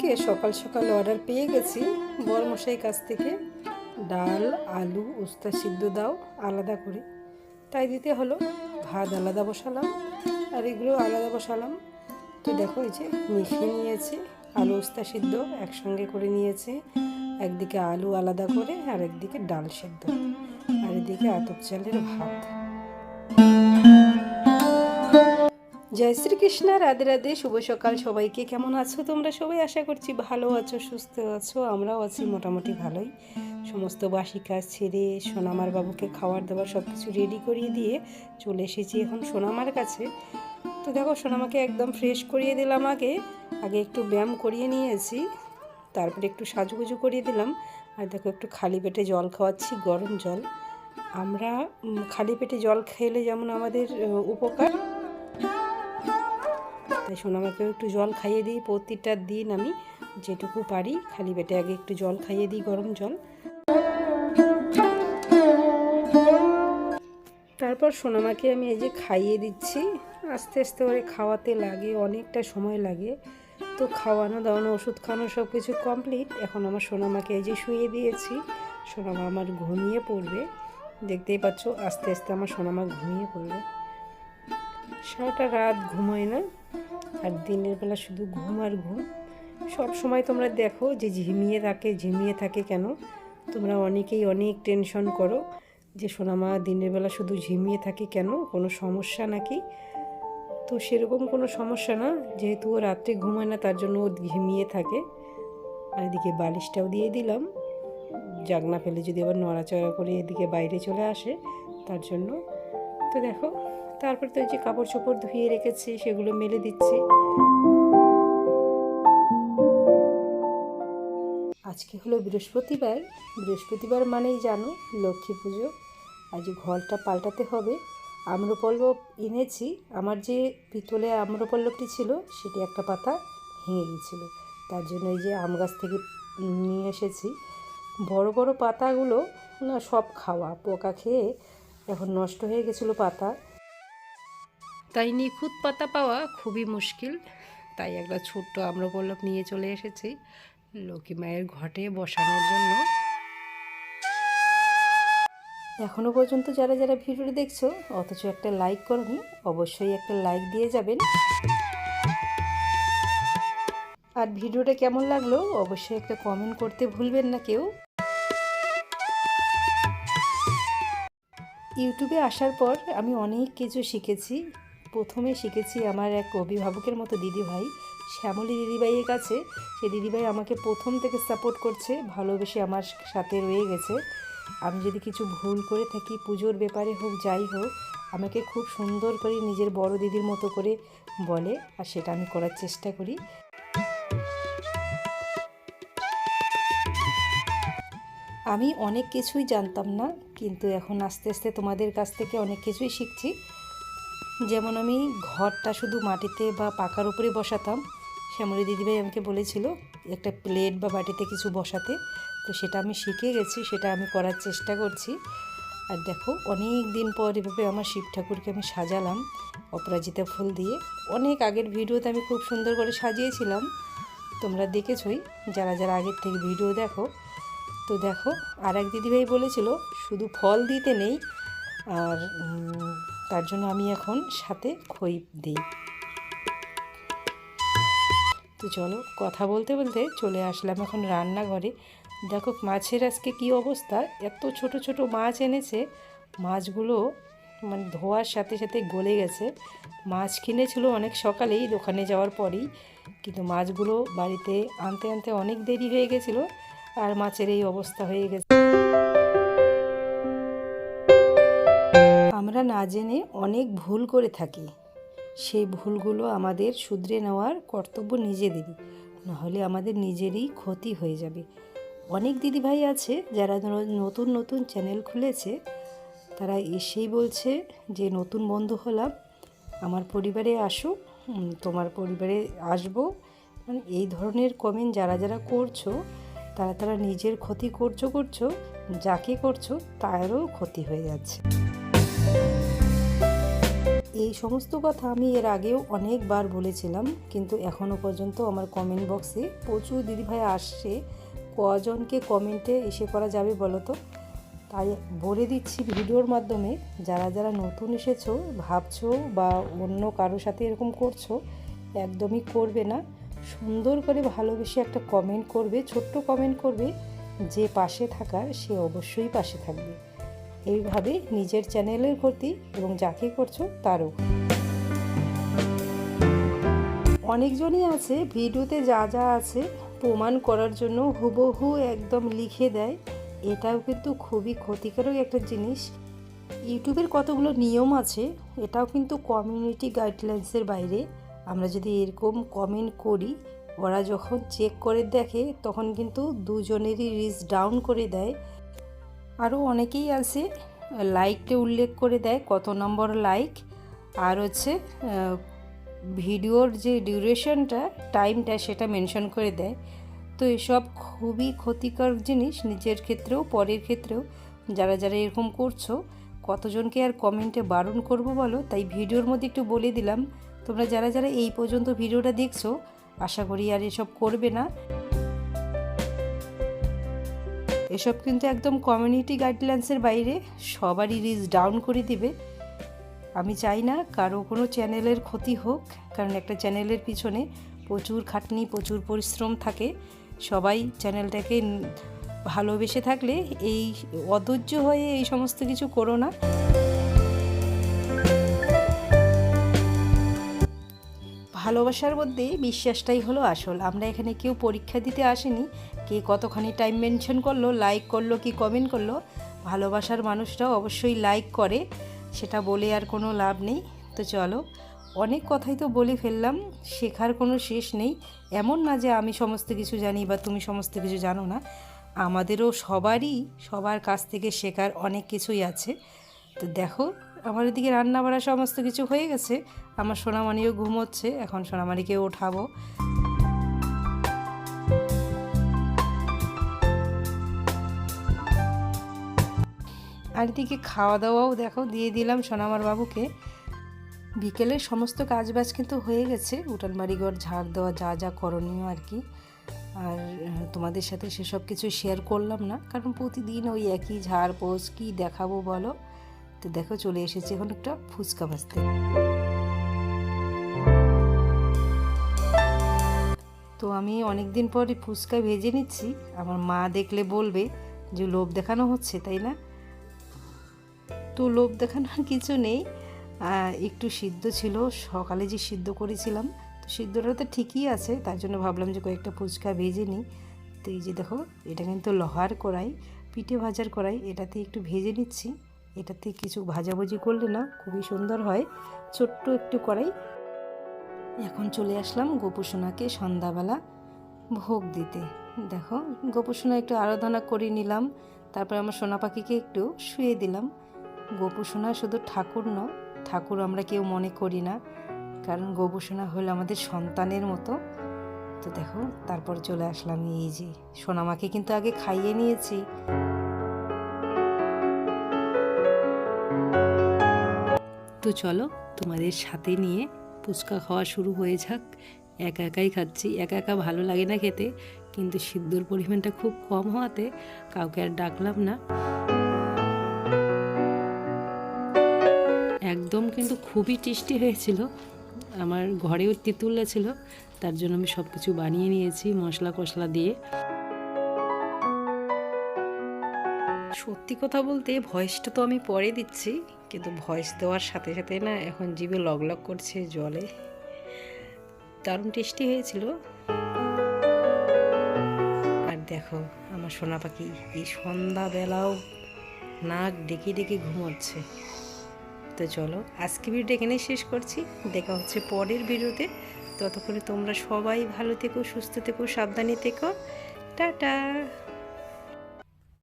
আজকে সকাল সকাল অর্ডার পেয়ে গেছি। বরমশাই কাছ থেকে ডাল, আলু, উস্তা সিদ্ধ দাও, আলাদা করে। তাই দিতে হলো। ভাত আলাদা বসালাম। আর এগুলো আলাদা বসালাম। তো দেখো এই যে মিশিয়ে নিয়েছি, আলু, উস্তা সিদ্ধ একসঙ্গে করে নিয়েছি। একদিকে আলু আলাদা করে আর একদিকে ডাল সিদ্ধ। আর এদিকে আতপ চালের ভাত। জয় শ্রীকৃষ্ণ, রাধে রাধে, শুভ সকাল সবাইকে। কেমন আছো তোমরা সবাই? আশা করছি ভালো আছো, সুস্থ আছো, আমরাও আছি মোটামুটি ভালোই। সমস্ত বাসি কাজ ছেড়ে সোনামার বাবুকে খাওয়ার দাবার সব কিছু রেডি করিয়ে দিয়ে চলে এসেছি এখন সোনামার কাছে। তো দেখো, সোনামাকে একদম ফ্রেশ করিয়ে দিলাম আগে। আগে একটু ব্যায়াম করিয়ে নিয়েছি, তারপরে একটু সাজুগুজু করিয়ে দিলাম। আর দেখো, একটু খালি পেটে জল খাওয়াচ্ছি, গরম জল। আমরা খালি পেটে জল খেলে যেমন আমাদের উপকার। তাই সোনামাকেও একটু জল খাইয়ে দিই, প্রতিটা দিন আমি যেটুকু পারি খালি পেটে আগে একটু জল খাইয়ে দিই, গরম জল। তারপর সোনামাকে আমি এই যে খাইয়ে দিচ্ছি, আস্তে আস্তে করে খাওয়াতে লাগে, অনেকটা সময় লাগে। তো খাওয়ানো, দাওয়ানো, ওষুধ খাওয়ানো সব কিছু কমপ্লিট এখন আমার সোনামাকে এই যে শুয়ে দিয়েছি সোনামা আমার ঘুমিয়ে পড়বে। দেখতেই পাচ্ছ, আস্তে আস্তে আমার সোনামা ঘুমিয়ে পড়বে। সারাটা রাত ঘুমোয় না। আর দিনের বেলা শুধু ঘুম আর ঘুম। সব সময় তোমরা দেখো যে ঝিমিয়ে থাকে ঝিমিয়ে থাকে কেন? তোমরা অনেকেই অনেক টেনশন করো যে সোনামা দিনের বেলা শুধু ঝিমিয়ে থাকে কেন? কোনো সমস্যা নাকি? তো সেরকম কোনো সমস্যা না, যেহেতু ও রাত্রে ঘুমায় না, তার জন্য ও ঘিমিয়ে থাকে। আর এদিকে বালিশটাও দিয়ে দিলাম। জাগনা ফেলে যদি আবার নড়াচড়া করে এদিকে বাইরে চলে আসে, তার জন্য। তো দেখো তারপর তো যে কাপড় চোপড় ধুয়ে রেখেছি, সেগুলো মেলে দিচ্ছি। আজকে হলো বৃহস্পতিবার। বৃহস্পতিবার মানেই জানো লক্ষ্মী পুজো। আজ ঘরটা পাল্টাতে হবে। আম্রপল্লব এনেছি। আমার যে পিতলে আম্রপল্লবটি ছিল, সেটি একটা পাতা ভেঙে গিয়েছিল। তার জন্য এই যে আম গাছ থেকে নিয়ে এসেছি। বড় বড় পাতাগুলো না সব খাওয়া, পোকা খেয়ে এখন নষ্ট হয়ে গেছিল পাতা। তাই নিখুঁত পাতা পাওয়া খুবই মুশকিল। তাই একটা ছোট্ট আম্রপল্লব নিয়ে চলে এসেছি লক্ষ্মী মায়ের ঘটে বসানোর জন্য। এখনও পর্যন্ত যারা যারা ভিডিওটি দেখছ, অথচ একটা লাইক করনি, অবশ্যই একটা লাইক দিয়ে যাবেন। আর ভিডিওটা কেমন লাগল, অবশ্যই একটা কমেন্ট করতে ভুলবেন না কেউ। ইউটিউবে আসার পর আমি অনেক কিছু শিখেছি প্রথমে শিখেছি আমার এক অভিভাবকের মতো দিদিভাই, শ্যামলী দিদিভাইয়ের কাছে। সে দিদিভাই আমাকে প্রথম থেকে সাপোর্ট করছে, ভালোবেসে আমার সাথে রয়ে গেছে। আমি যদি কিছু ভুল করে থাকি, পুজোর ব্যাপারে হোক, যাই হোক, আমাকে খুব সুন্দর করে নিজের বড় দিদির মতো করে বলে আর সেটা আমি করার চেষ্টা করি। আমি অনেক কিছুই জানতাম না, কিন্তু এখন আস্তে আস্তে তোমাদের কাছ থেকে অনেক কিছুই শিখছি। যেমন আমি ঘরটা শুধু মাটিতে বা পাকার উপরে বসাতাম, শ্যামলী দিদিভাই আমাকে বলেছিল, একটা প্লেট বা বাটিতে কিছু বসাতে। তো সেটা আমি শিখে গেছি, সেটা আমি করার চেষ্টা করছি। আর দেখো, অনেক দিন পর এভাবে আমার শিব ঠাকুরকে আমি সাজালাম, অপরাজিতা ফুল দিয়ে। অনেক আগের ভিডিওতে আমি খুব সুন্দর করে সাজিয়েছিলাম, তোমরা দেখেছই, যারা যারা আগের থেকে ভিডিও দেখো। তো দেখো আর এক দিদিভাই বলেছিল, শুধু ফল দিতে নেই, আর তার জন্য আমি এখন সাথে খই দিই। তো চলো, কথা বলতে বলতে চলে আসলাম এখন রান্নাঘরে। দেখো, মাছের আজকে কি অবস্থা? এত ছোট ছোট মাছ এনেছে। মাছগুলো মানে ধোয়ার সাথে সাথে গলে গেছে। মাছ কিনেছিল অনেক সকালেই, দোকানে যাওয়ার পরেই। কিন্তু মাছগুলো বাড়িতে আনতে আনতে অনেক দেরি হয়ে গেছিল আর মাছের এই অবস্থা হয়ে গেছে। আমরা না জেনে অনেক ভুল করে থাকি। সেই ভুলগুলো আমাদের শুধরে নেওয়ার কর্তব্য নিজেদেরই। নাহলে আমাদের নিজেরই ক্ষতি হয়ে যাবে। অনেক দিদিভাই আছে যারা নতুন নতুন চ্যানেল খুলেছে। তারা এসেই বলছে যে, নতুন বন্ধু হলাম। আমার পরিবারে আসো। তোমার পরিবারে আসব। মানে এই ধরনের কমেন্ট যারা যারা করছ, তারা তারা নিজের ক্ষতি করছ করছ, যাকে করছ, তারও ক্ষতি হয়ে যাচ্ছে। এই সমস্ত কথা আমি এর আগেও অনেকবার বলেছিলাম, কিন্তু এখনও পর্যন্ত আমার কমেন্ট বক্সে প্রচুর দিদিভাই আসছে। কজনকে কমেন্টে এসে করা যাবে বলো তো? তাই বলে দিচ্ছি ভিডিওর মাধ্যমে, যারা যারা নতুন এসেছ, ভাবছ বা অন্য কারোর সাথে এরকম করছ, একদমই করবে না। সুন্দর করে ভালোবেসে একটা কমেন্ট করবে, ছোট্ট কমেন্ট করবে, যে পাশে থাকার সে অবশ্যই পাশে থাকবে। এইভাবে নিজের চ্যানেলের প্রতি এবং যাকে করছ তারও। অনেকজনই আছে, ভিডিওতে যা যা আছে প্রমাণ করার জন্য হুবহু একদম লিখে দেয়। এটাও কিন্তু খুবই ক্ষতিকারক একটা জিনিস। ইউটিউবের কতগুলো নিয়ম আছে, এটাও কিন্তু কমিউনিটি গাইডলাইন্সের বাইরে। আমরা যদি এরকম কমেন্ট করি, ওরা যখন চেক করে দেখে, তখন কিন্তু দুজনেরই রিচ ডাউন করে দেয়। আরও অনেকেই আছে লাইকটা উল্লেখ করে দেয় কত নম্বর লাইক আর হচ্ছে ভিডিওর যে ডিউরেশনটা টাইমটা সেটা মেনশন করে দেয়। তো এসব খুবই ক্ষতিকর জিনিস নিজের ক্ষেত্রেও, পরের ক্ষেত্রেও। যারা যারা এরকম করছ, কতজনকে আর কমেন্টে বারণ করব বলো? তাই ভিডিওর মধ্যে একটু বলে দিলাম। তোমরা যারা যারা এই পর্যন্ত ভিডিওটা দেখছ, আশা করি আর এসব করবে না। এসব কিন্তু একদম কমিউনিটি গাইডলাইন্সের বাইরে সবারই রিচ ডাউন করে দিবে। আমি চাই না কারও কোনো চ্যানেলের ক্ষতি হোক, কারণ একটা চ্যানেলের পিছনে প্রচুর খাটনি, প্রচুর পরিশ্রম থাকে। সবাই চ্যানেলটাকে ভালোবেসে থাকলে এই অধৈর্য হয়ে এই সমস্ত কিছু করো না। ভালোবাসার মধ্যে বিশ্বাসটাই হলো আসল। আমরা এখানে কেউ পরীক্ষা দিতে আসিনি, কে কতখানি টাইম মেনশন করল লাইক করল, কি কমেন্ট করল, ভালোবাসার মানুষরাও অবশ্যই লাইক করে, সেটা বলে আর কোনো লাভ নেই। তো চলো, অনেক কথাই তো বলে ফেললাম, শেখার কোনো শেষ নেই। এমন না যে আমি সমস্ত কিছু জানি বা তুমি সমস্ত কিছু জানো না, আমাদেরও সবারই, সবার কাছ থেকে শেখার অনেক কিছুই আছে। তো দেখো আমার এদিকে রান্না বাড়া সমস্ত কিছু হয়ে গেছে। আমার সোনামানিও ঘুমোচ্ছে, এখন সোনামানিকে ওঠাবো। আর এদিকে খাওয়া দাওয়াও দেখো, দিয়ে দিলাম সোনামার বাবুকে। বিকেলের সমস্ত কাজবাজ কিন্তু হয়ে গেছে উঠান বাড়িঘর ঝাড় দেওয়া, যা যা করণীয় আর কি। আর তোমাদের সাথে সেসব কিছু শেয়ার করলাম না, কারণ প্রতিদিন ওই একই ঝাড় পোষ কী দেখাবো বলো? তো দেখো চলে এসেছে এখন একটা ফুচকা ভাজতে। তো আমি অনেক দিন পরে ফুচকা ভেজে নিচ্ছি। আমার মা দেখলে বলবে যে লোভ দেখানো হচ্ছে, তাই না? তো লোভ দেখানোর কিছু নেই। একটু সিদ্ধ ছিল, সকালে যে সিদ্ধ করেছিলাম, তো সিদ্ধটা তো ঠিকই আছে, তার জন্য ভাবলাম যে কয়েকটা ফুচকা ভেজে নিই। তো এই যে দেখো, এটা কিন্তু লোহার কড়াই, পিঠে ভাজার কড়াই, এটাতে একটু ভেজে নিচ্ছি। এটাতে কিছু ভাজাভুজি করলে না খুবই সুন্দর হয়। ছোট্ট একটু কড়াই। এখন চলে আসলাম গোপুসোনাকে সন্ধ্যাবেলা ভোগ দিতে। দেখো, গোপুসোনা একটু আরাধনা করে নিলাম। তারপর আমার সোনা পাখিকে একটু শুয়ে দিলাম। গোপুসোনা শুধু ঠাকুর নয় ঠাকুর আমরা কেউ মনে করি না। কারণ গোপুসোনা হলো আমাদের সন্তানের মতো। তো দেখো, তারপর চলে আসলাম এই যে সোনামাকে কিন্তু আগে খাইয়ে নিয়েছি। তো চলো তোমাদের সাথে নিয়ে ফুচকা খাওয়া শুরু হয়ে যাক। একা একাই খাচ্ছি। একা একা ভালো লাগে না খেতে, কিন্তু সিদ্ধর পরিমাণটা খুব কম হওয়াতে কাউকে আর ডাকলাম না। একদম কিন্তু খুবই টেস্টি হয়েছিল। আমার ঘরেও তেঁতুল্লা ছিল, তার জন্য আমি সব কিছু বানিয়ে নিয়েছি মশলা কষলা দিয়ে। সত্যি কথা বলতে, ভয়েসটা তো আমি পরে দিচ্ছি। কিন্তু ভয়েস দেওয়ার সাথে সাথে না এখন জিভে লগ লগ করছে জলে। দারুণ টেস্টি হয়েছিল। আর দেখো, আমার সোনা পাখি এই সন্ধ্যাবেলাও নাক ডেকে ডেকে ঘুমোচ্ছে। তো চলো, আজকে ভিডিও এখানে শেষ করছি। দেখা হচ্ছে পরের ভিডিওতে। ততক্ষণে তোমরা সবাই ভালো থেকো, সুস্থ থেকো, সাবধানে থেকো। টাটা!